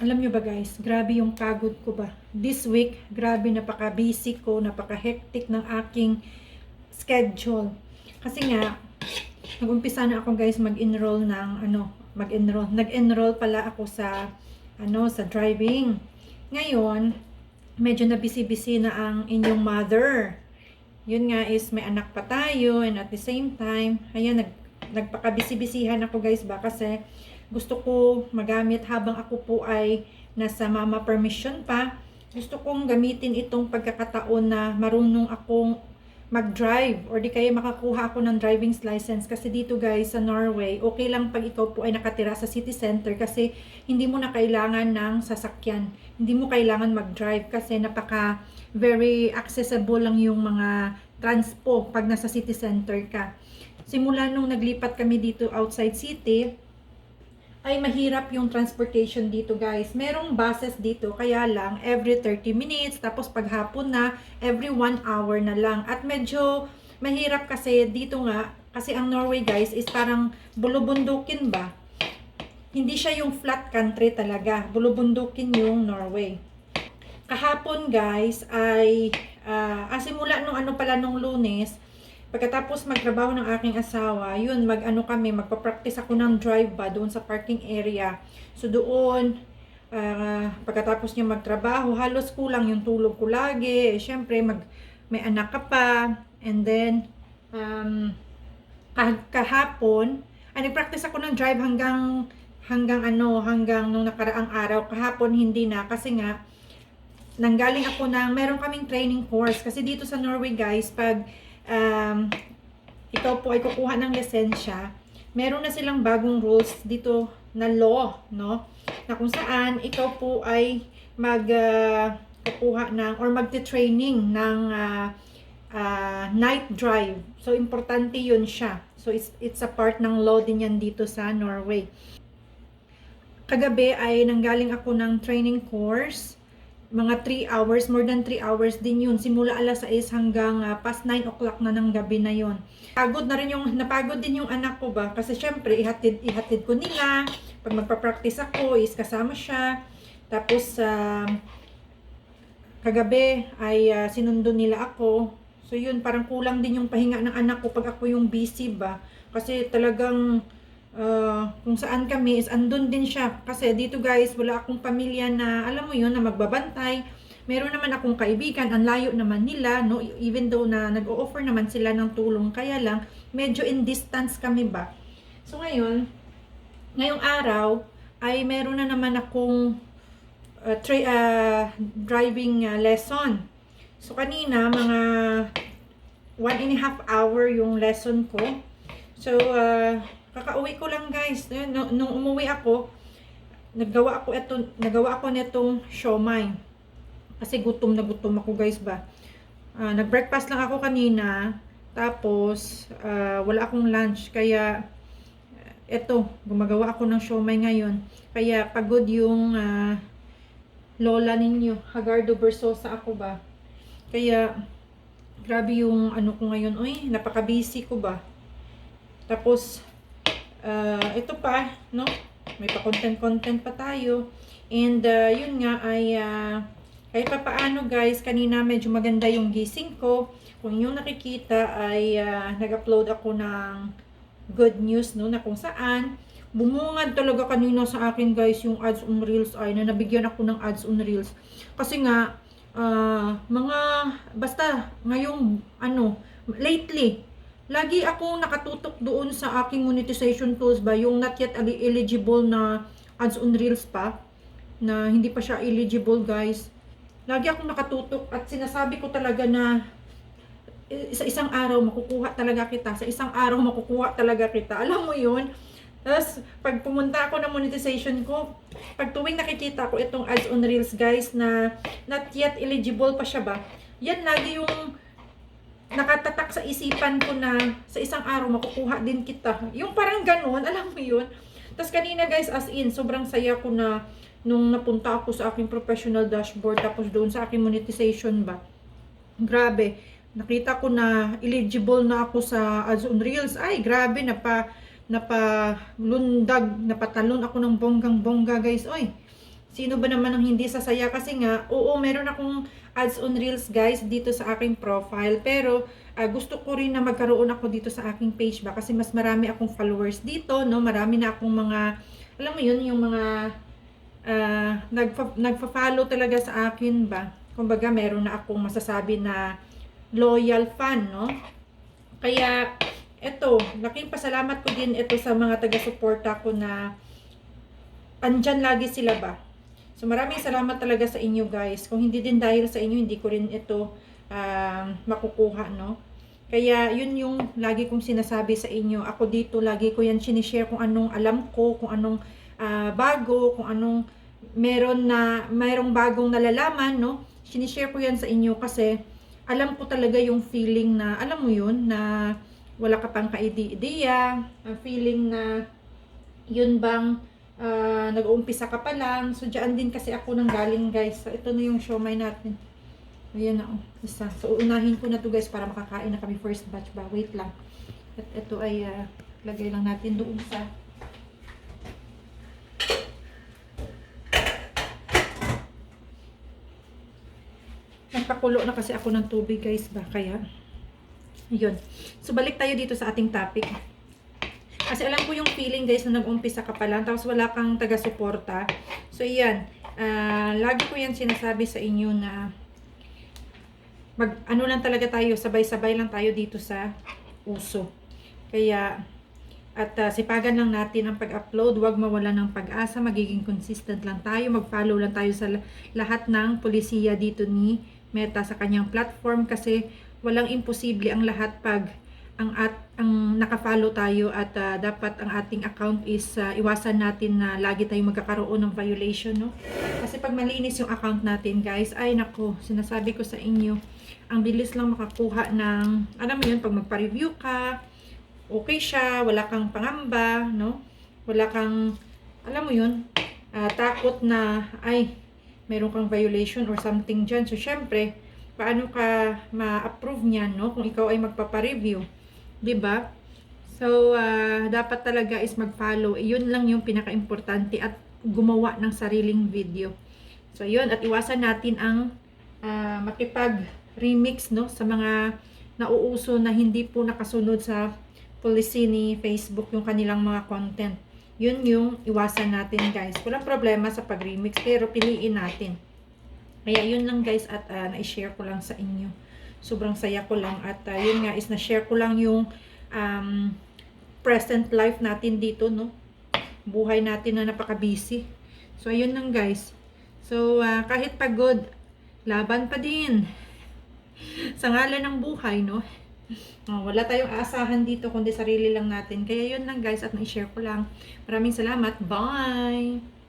Alam nyo ba guys, grabe yung pagod ko ba. This week, grabe napaka-busy ko, napaka-hectic ng aking schedule. Kasi nga, nag-umpisa na ako guys mag-enroll ng ano, mag-enroll. Nag-enroll pala ako sa ano, sa driving. Ngayon, medyo na busy-busy na ang inyong mother. Yun nga is may anak pa tayo and at the same time, ayan, nag, nagpaka-busy-busyhan ako guys ba kasi gusto ko magamit habang ako po ay nasa mama permission pa. Gusto kong gamitin itong pagkakataon na marunong akong mag-drive or di kaya makakuha ako ng driving license kasi dito guys sa Norway, okay lang pag ikaw po ay nakatira sa city center kasi hindi mo na kailangan ng sasakyan. Hindi mo kailangan mag-drive kasi napaka very accessible lang yung mga transpo pag nasa city center ka. Simula nung naglipat kami dito outside city, ay mahirap yung transportation dito guys. Merong buses dito, kaya lang every 30 minutes, tapos paghapon na, every 1 hour na lang. At medyo mahirap kasi dito nga, kasi ang Norway guys is parang bulubundukin ba? Hindi siya yung flat country talaga. Bulubundukin yung Norway. Kahapon guys ay, ah ah, nung ano pala nung lunes, Pagkatapos magtrabaho ng aking asawa, yun, mag-ano kami, magpa-practice ako ng drive ba doon sa parking area. So doon, ah, pagkatapos niya magtrabaho, halos kulang yung tulog ko lagi. Eh, Siyempre, mag, may anak ka pa. And then, um, kah- kahapon, ay nag-practice ako ng drive hanggang, hanggang ano, hanggang nung nakaraang araw. Kahapon, hindi na. Kasi nga, nanggaling ako ng, meron kaming training course. Kasi dito sa Norway, guys, pag um, ikaw po ay kukuha ng lisensya, meron na silang bagong rules dito na law, no? Na kung saan ikaw po ay mag uh, kukuha ng or magte-training ng uh, uh, night drive. So importante 'yun siya. So it's it's a part ng law din yan dito sa Norway. Kagabi ay nanggaling ako ng training course mga 3 hours, more than 3 hours din yun. Simula alas 6 hanggang uh, past 9 o'clock na ng gabi na yun. Pagod na rin yung, napagod din yung anak ko ba? Kasi syempre, ihatid, ihatid ko nila. Pag magpa-practice ako, is kasama siya. Tapos, uh, kagabi ay uh, sinundo nila ako. So yun, parang kulang din yung pahinga ng anak ko pag ako yung busy ba? Kasi talagang uh, kung saan kami is andun din siya. Kasi dito guys, wala akong pamilya na, alam mo yun, na magbabantay. Meron naman akong kaibigan, ang layo naman nila, no? even though na nag-o-offer naman sila ng tulong, kaya lang, medyo in distance kami ba. So ngayon, ngayong araw, ay meron na naman akong uh, tra- uh, driving uh, lesson. So kanina, mga one and a half hour yung lesson ko. So, uh, Kakauwi ko lang guys. Nung, nung umuwi ako, naggawa ako ito, nagawa ako nitong siomay. Kasi gutom na gutom ako guys ba. Uh, nag-breakfast lang ako kanina. Tapos, uh, wala akong lunch. Kaya, eto, gumagawa ako ng siomay ngayon. Kaya, pagod yung uh, lola ninyo. Hagardo Versosa ako ba. Kaya, grabe yung ano ko ngayon. Uy, napaka-busy ko ba. Tapos, uh, ito pa, no? May pa-content-content pa tayo. And uh, yun nga ay uh, kahit pa paano guys, kanina medyo maganda yung gising ko. Kung yung nakikita ay uh, nag-upload ako ng good news no na kung saan bumungad talaga kanina sa akin guys yung ads on reels ay na nabigyan ako ng ads on reels kasi nga uh, mga basta ngayong ano lately lagi akong nakatutok doon sa aking monetization tools ba, yung not yet eligible na ads on reels pa, na hindi pa siya eligible guys. Lagi akong nakatutok at sinasabi ko talaga na eh, sa isang araw makukuha talaga kita, sa isang araw makukuha talaga kita. Alam mo yun? Tapos, pag pumunta ako ng monetization ko, pag tuwing nakikita ko itong ads on reels guys na not yet eligible pa siya ba, yan lagi yung nakatatak sa isipan ko na sa isang araw makukuha din kita. Yung parang ganun, alam mo yun. Tapos kanina guys, as in, sobrang saya ko na nung napunta ako sa aking professional dashboard tapos doon sa aking monetization ba. Grabe. Nakita ko na eligible na ako sa ads on reels. Ay, grabe, napa, napa lundag, napatalon ako ng bonggang bongga guys. Oy, Sino ba naman ang hindi sasaya? Kasi nga, oo, meron akong ads on Reels guys dito sa aking profile. Pero ah, gusto ko rin na magkaroon ako dito sa aking page ba? Kasi mas marami akong followers dito, no? Marami na akong mga, alam mo yun, yung mga ah, nagfa- nagfa-follow talaga sa akin ba? Kumbaga, meron na akong masasabi na loyal fan, no? Kaya, eto, laking pasalamat ko din ito sa mga taga-suporta ko na andyan lagi sila ba. So maraming salamat talaga sa inyo guys. Kung hindi din dahil sa inyo, hindi ko rin ito um, makukuha, no? Kaya yun yung lagi kong sinasabi sa inyo. Ako dito, lagi ko yan sinishare kung anong alam ko, kung anong ah, bago, kung anong meron na, mayroong bagong nalalaman, no? Sinishare ko yan sa inyo kasi alam ko talaga yung feeling na, alam mo yun, na wala ka pang ka-idea, feeling na yun bang ah, nag-uumpisa ka pa lang. So, dyan din kasi ako nang galing, guys. So, ito na yung siomay natin. Ayan na, oh. Isa. So, unahin ko na to guys, para makakain na kami first batch ba. Wait lang. At ito ay, ah, lagay lang natin doon sa Nagpakulo na kasi ako ng tubig, guys, ba? Kaya, yun. So, balik tayo dito sa ating topic. Kasi alam ko yung feeling guys na nag-umpisa ka pa lang tapos wala kang taga-suporta. So yan, ah, lagi ko yan sinasabi sa inyo na mag ano lang talaga tayo, sabay-sabay lang tayo dito sa uso. Kaya at ah, sipagan lang natin ang pag-upload, huwag mawala ng pag-asa, magiging consistent lang tayo, mag-follow lang tayo sa la- lahat ng polisiya dito ni Meta sa kanyang platform kasi walang imposible ang lahat pag ang at ang naka-follow tayo at ah, dapat ang ating account is ah, iwasan natin na lagi tayong magkakaroon ng violation no? Kasi pag malinis yung account natin guys ay nako sinasabi ko sa inyo ang bilis lang makakuha ng alam mo yun pag magpa-review ka okay siya wala kang pangamba no? Wala kang alam mo yun ah, takot na ay meron kang violation or something dyan. So syempre paano ka ma-approve niyan no? Kung ikaw ay magpapa-review 'di ba? So ah, dapat talaga is mag-follow. Iyon lang yung pinaka-importante at gumawa ng sariling video. So yun at iwasan natin ang ah, makipag-remix no sa mga nauuso na hindi po nakasunod sa policy ni Facebook yung kanilang mga content. Yun yung iwasan natin guys. Walang problema sa pag-remix pero piliin natin. Kaya yun lang guys at ah, na-share ko lang sa inyo. Sobrang saya ko lang at ah, yun nga is na-share ko lang yung um, present life natin dito no. Buhay natin na napaka-busy. So ayun lang guys. So ah, kahit pagod, laban pa din. sa ngalan ng buhay no. Oh, wala tayong aasahan dito kundi sarili lang natin. Kaya yun lang guys at na-share ko lang. Maraming salamat. Bye!